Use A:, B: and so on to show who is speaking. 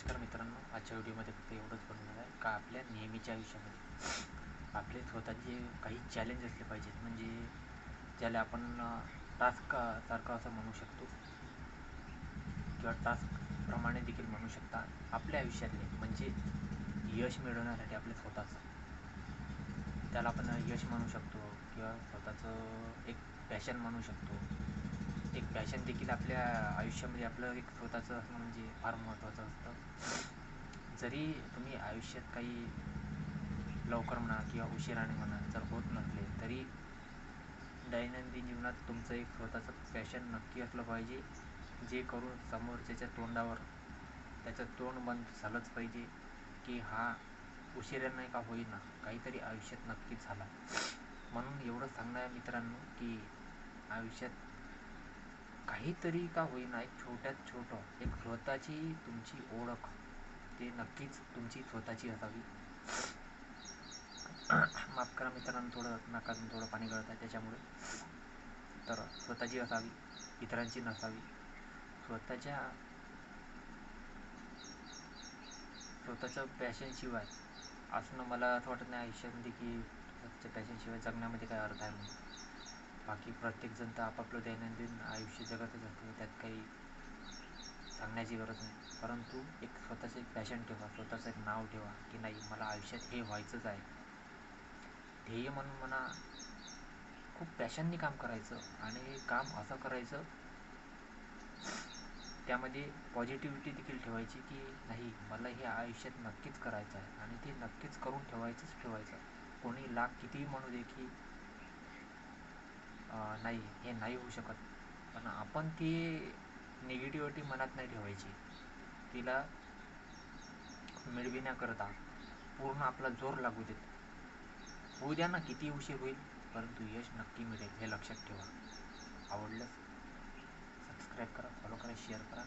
A: नमस्कार मित्रांनो आजच्या व्हिडिओमध्ये फक्त एवढंच बनणार आहे. का आपल्या नेहमीच्या आयुष्यामध्ये? आपले स्वतःचे काही चॅलेंज असले पाहिजेत म्हणजे ज्याला आपण टास्क सारखं असं म्हणू शकतो किंवा टास्कप्रमाणे देखील म्हणू शकता आपल्या आयुष्यातले म्हणजे यश मिळवण्यासाठी आपले स्वतःचं. त्याला आपण यश म्हणू शकतो किंवा स्वतःचं एक पॅशन म्हणू शकतो. एक पॅशन देखील आपल्या आयुष्यामध्ये आपलं एक स्वतःचं असणं म्हणजे फार महत्त्वाचं असतं. जरी तुम्ही आयुष्यात काही लवकर म्हणा किंवा उशिराने म्हणा जर होत नसले तरी दैनंदिन जीवनात तुमचं एक स्वतःचं पॅशन नक्की असलं पाहिजे जे करून समोरच्याच्या तोंडावर त्याचं तोंड बंद झालंच पाहिजे की हा उशिराने का होईना काहीतरी आयुष्यात नक्कीच झाला. म्हणून एवढं सांगणार मित्रांनो की आयुष्यात काहीतरी का होईना एक छोट्यात छोटं एक स्वतःची तुमची ओळख. ते नक्कीच तुमची स्वतःची असावी. माफ करा मित्रांनो थोडं नाकातून थोडं पाणी गळत आहे त्याच्यामुळे. तर स्वतःची असावी इतरांची नसावी. स्वतःच्या स्वतःच्या पॅशनशिवाय असणं मला असं वाटत नाही आयुष्यामध्ये की स्वतःच्या पॅशनशिवाय जगण्यामध्ये काय अर्थ आहे म्हणून. बाकी प्रत्येकजण तर आपापलं दैनंदिन आयुष्य जगतच असतं त्यात काही सांगण्याची गरज नाही. परंतु एक स्वतःचं एक पॅशन ठेवा स्वतःचं एक नाव ठेवा की नाही मला आयुष्यात हे व्हायचंच आहे. ध्येय म्हणून म्हणा खूप पॅशननी काम करायचं आणि काम असं करायचं त्यामध्ये पॉझिटिव्हिटी देखील ठेवायची की नाही मला हे आयुष्यात नक्कीच करायचं आहे आणि ते नक्कीच करून ठेवायचंच ठेवायचं कोणी लाख कितीही म्हणू दे की नाही हे नाही होऊ शकत. पण आपण ती निगेटिव्हिटी मनात नाही ठेवायची. तिला मिळविण्याकरता पूर्ण आपला जोर लागू देत. उद्या ना किती उशीर होईल परंतु यश नक्की मिळेल हे लक्षात ठेवा. आवडलं? सबस्क्राईब करा फॉलो करा शेअर करा.